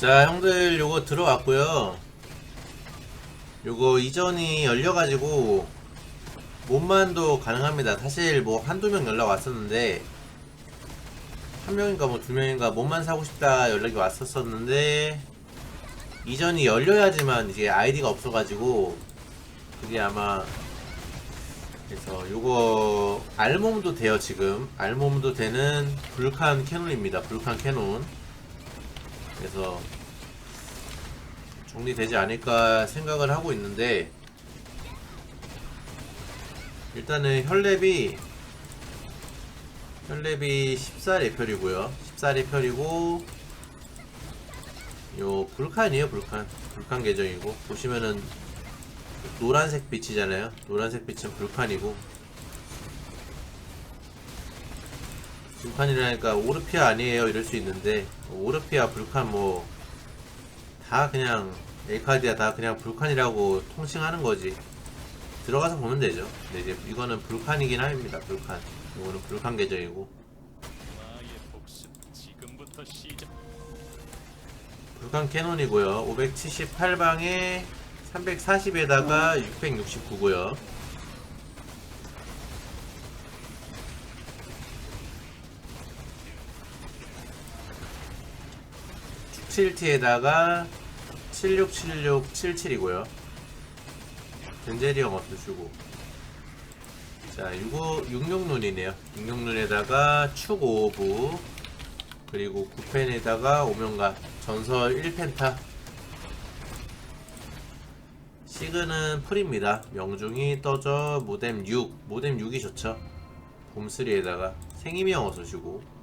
자 형들 요거 들어왔고요. 요거 이전이 열려가지고 몸만도 가능합니다. 사실 뭐 한두 명 연락 왔었는데 한 명인가 뭐 두 명인가 몸만 사고 싶다 연락이 왔었었는데 이전이 열려야지만 이제 아이디가 없어가지고 그게 아마 그래서 요거 알몸도 돼요 지금. 알몸도 되는 불칸 캐논입니다. 불칸 캐논 그래서 정리되지 않을까 생각을 하고 있는데 일단은 혈랩이 혈랩이 14레펠이고요. 14레펠이고 요 불칸이에요 불칸. 불칸 계정이고. 보시면은 노란색 빛이잖아요. 노란색 빛은 불칸이고 불칸이라니까 오르피아 아니에요 이럴 수 있는데 오르피아 불칸 뭐 다 그냥 엘카디아 다 그냥 불칸이라고 통칭하는 거지. 들어가서 보면 되죠. 근데 이제 이거는 불칸이긴 합니다 불칸. 이거는 불칸 계정이고. 불칸 캐논이고요. 578방에 340에다가 669고요 67T에다가 767677이고요. 덴제리 형 없으시고. 자 65, 66눈이네요. 66눈에다가 축 오브 그리고 9펜에다가 오명가 전설 1펜타. 시그는 풀입니다. 명중이 떠져 모뎀 6 모뎀 6이 좋죠. 봄3에다가 생이명 어서시고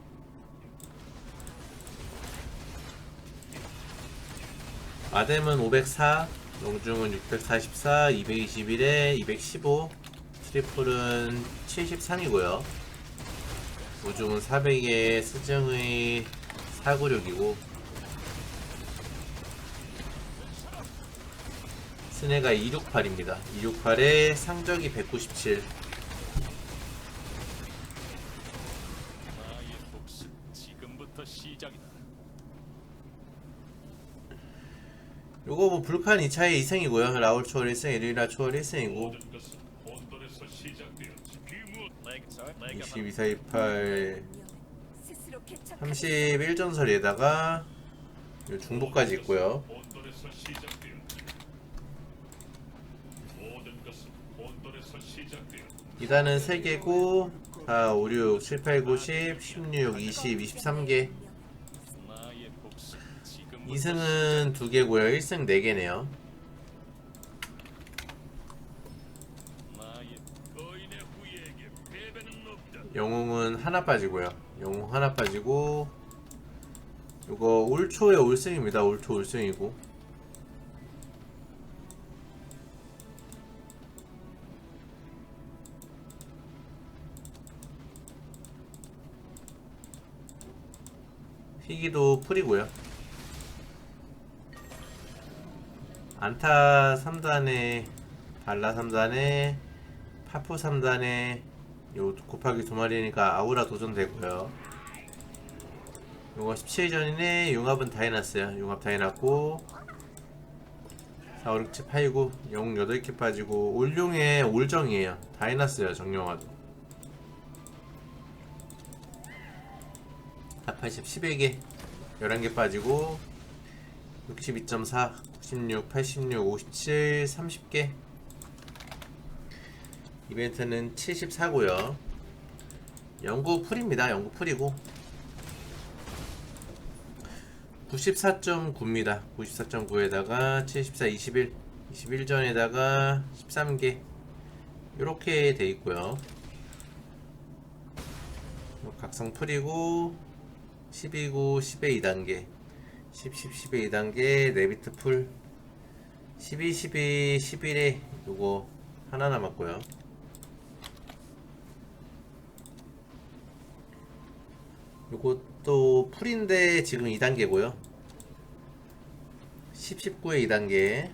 아뎀은 504 명중은 644 221에 215 트리플은 73이고요 우중은 400에 스증의 496이고 스네가 268입니다. 268에 상적이 197 나의 복수 지금부터 시작이다. 요거 뭐 불칸 2차에 2승이고요. 라울 초월 1승, 에리라 초월 1승이고 모든 것은 혼돈에서 시작되었지. 그 무엇? 22, 4, 28 스스로 개척 31전설에다가 요 중복까지 있고요. 혼돈에서 시작되었지. 모든 것은 혼돈에서 시작되었지. 2단은 3개고 4, 5, 6, 7, 8, 9, 10, 16, 20, 23개 나의 복수 지금부터 2승은 2개고요. 1승 4개네요. 나의 거인의 후예에게 패배는 없다. 영웅은 하나 빠지고요. 영웅 하나 빠지고 요거 올초의 올승입니다. 올 초 올승이고 희기도 풀이고요. 안타 3단에 발라 3단에 파푸 3단에 요 곱하기 두 마리니까 아우라 도전되고요. 요거 17전이네 융합은 다 해놨어요. 융합 다 해놨고 4, 5, 6, 7, 8, 9 영웅 8개 빠지고 올용에 올정이에요. 다 해놨어요. 정령화도 다 80, 11개 11개 빠지고 62.4, 96, 86, 57, 30개 이벤트는 74고요. 영구 풀입니다. 영구 풀이고 94.9입니다. 94.9에다가 74, 21, 21전에다가 13개 이렇게 돼 있고요. 각성 풀이고 12구 10의 2단계 10, 10, 10의 2단계 네비트 풀. 12, 12, 11에 요거 하나 남았고요. 요것도 풀인데 지금 2단계고요. 10, 19의 2단계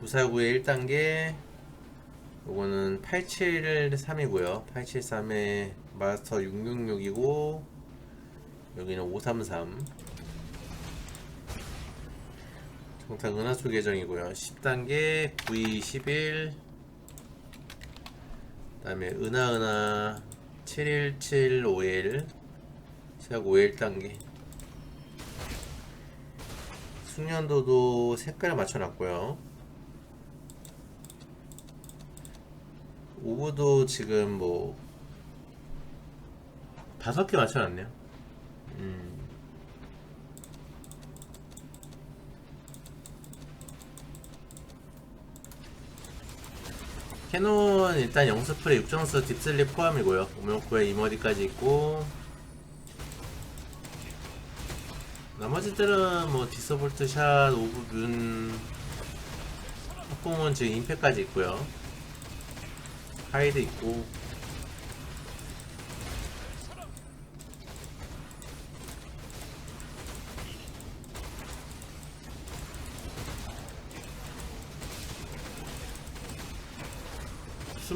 949의 1단계 요거는 873이고요. 873에 마스터 666이고 여기는 533 동탄 은하수 계정이고요. 10단계 9211그 다음에 은하은하 71751 시작 51단계. 숙련도도 색깔 맞춰놨고요. 오브도 지금 뭐 다섯 개 맞춰놨네요 캐논 일단 영스프레 육정스 딥슬립 포함이고요. 오명코에 이머디까지 있고 나머지들은 뭐 디서볼트 샷, 오브뮨 합공은 지금 임팩까지 있고요. 하이드 있고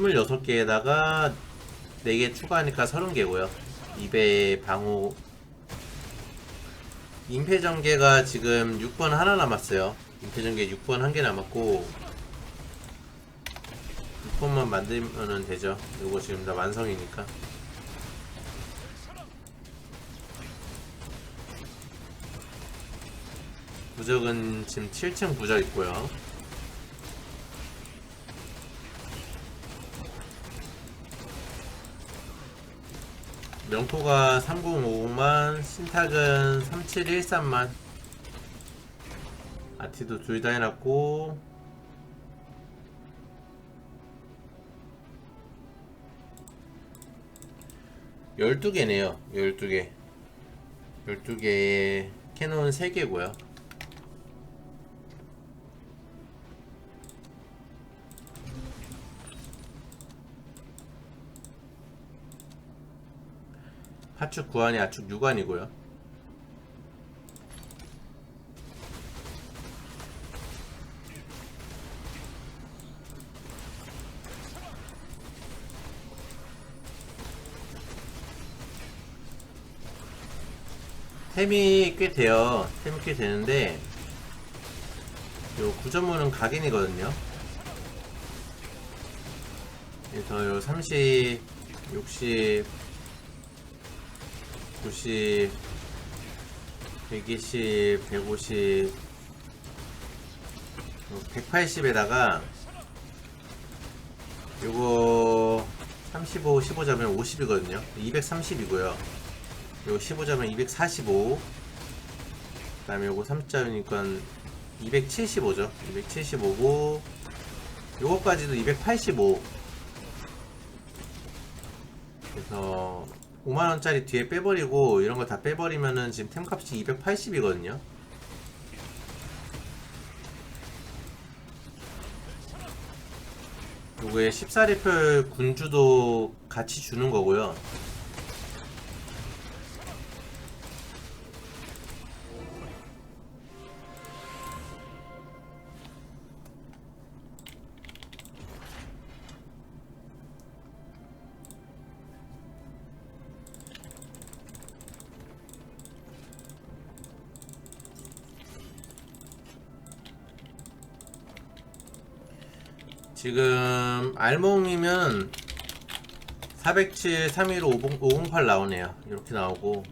스물여섯 개에다가 4개 추가하니까 30개고요. 2배 방호. 임페전개가 지금 6번 하나 남았어요. 임페전개 6번 한 개 남았고 6번만 만들면 되죠. 이거 지금 다 완성이니까. 부적은 지금 7층 부적 있고요 명토가 3050만 신탁은 3713만 아티도 둘 다 해놨고 열두 개네요. 열두 개. 열두 개에 캐논 세 개고요. 하축 9안이 아축 6안이고요. 템이 꽤 돼요. 템이 꽤 되는데 요 구조물은 각인이거든요. 그래서 요 30, 60, 90, 120, 150, 180에다가 요거 35, 15 잡으면 50이거든요. 230이고요. 요거 15 잡으면 245. 그다음에 요거 3자니까 275죠. 275고 요거까지도 285. 그래서 5만원짜리 뒤에 빼버리고 이런 거 다 빼버리면은 지금 템값이 280이거든요. 요거에 14리플 군주도 같이 주는 거고요 지금 알몸이면 407, 315, 508 나오네요. 이렇게 나오고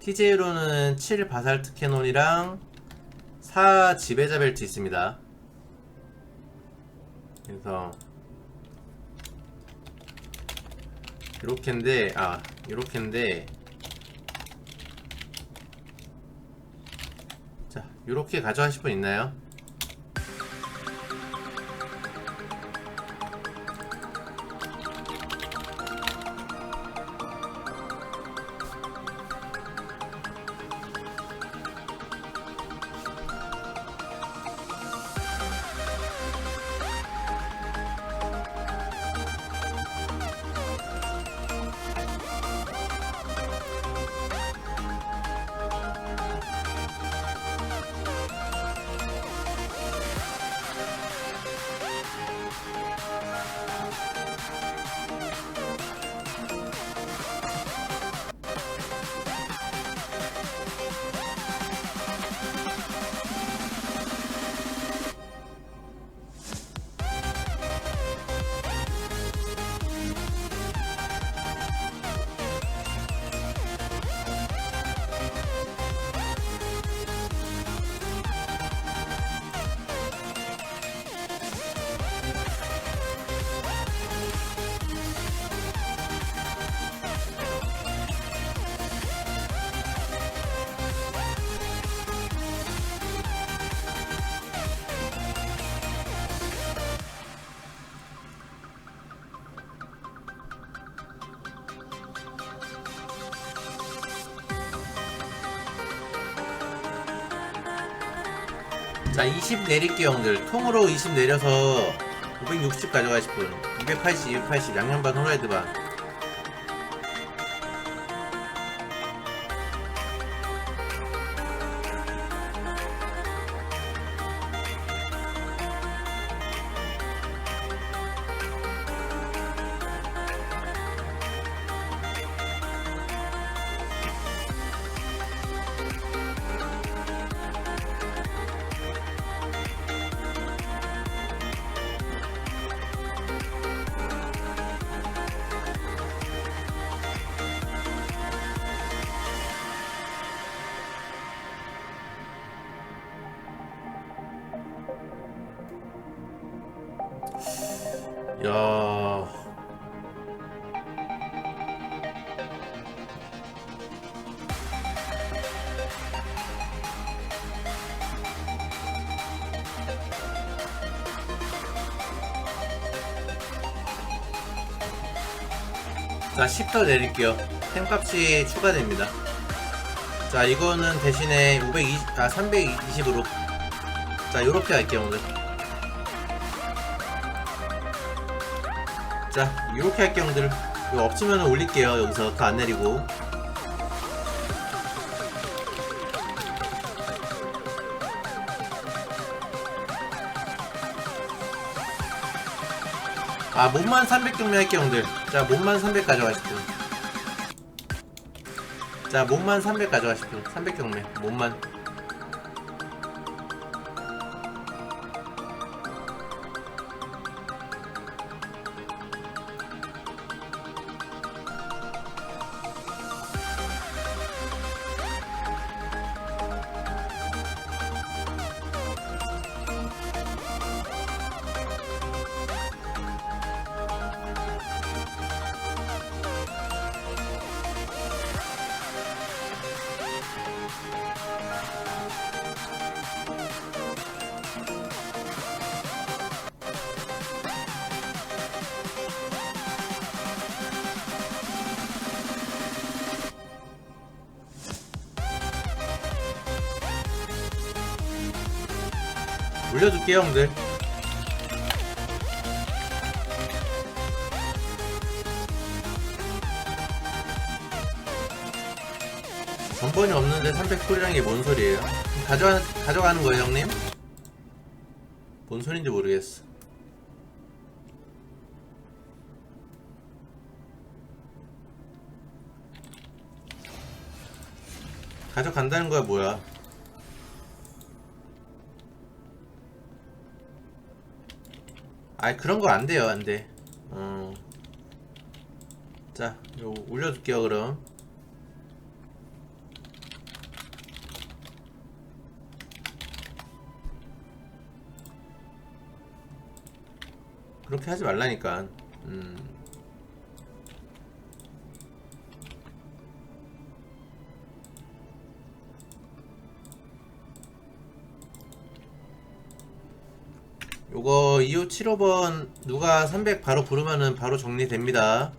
TJ로는 7 바살트 캐논이랑 4 지배자 벨트 있습니다. 그래서 이렇게인데 아 이렇게인데 자 이렇게 가져가실 분 있나요? 자, 20 내릴게요, 형들. 통으로 20 내려서 560 가져가실 분. 280, 280, 양념반, 호라이드 반. 야. 자, 10더 내릴게요. 템값이 추가됩니다. 자, 이거는 대신에 520, 아, 320으로. 자, 요렇게 할게요, 오늘. 자, 이렇게 할게요, 형들. 이거 없으면 올릴게요, 여기서. 더 안 내리고. 아, 몸만 300 경매 할게요, 형들. 자, 몸만 300 가져가십시오. 자, 몸만 300 가져가십시오. 300 경매. 몸만. 올려줄게요, 형들. 전번이 없는데 300콜이란 게 뭔 소리예요? 가져가, 가져가는 거예요, 형님? 뭔 소린지 모르겠어. 가져간다는 거야, 뭐야? 아이 그런 거 안 돼요 안 돼. 어. 자, 요 올려둘게요 그럼. 그렇게 하지 말라니까. 음. 요거 2575번 누가 300 바로 부르면은 바로 정리됩니다.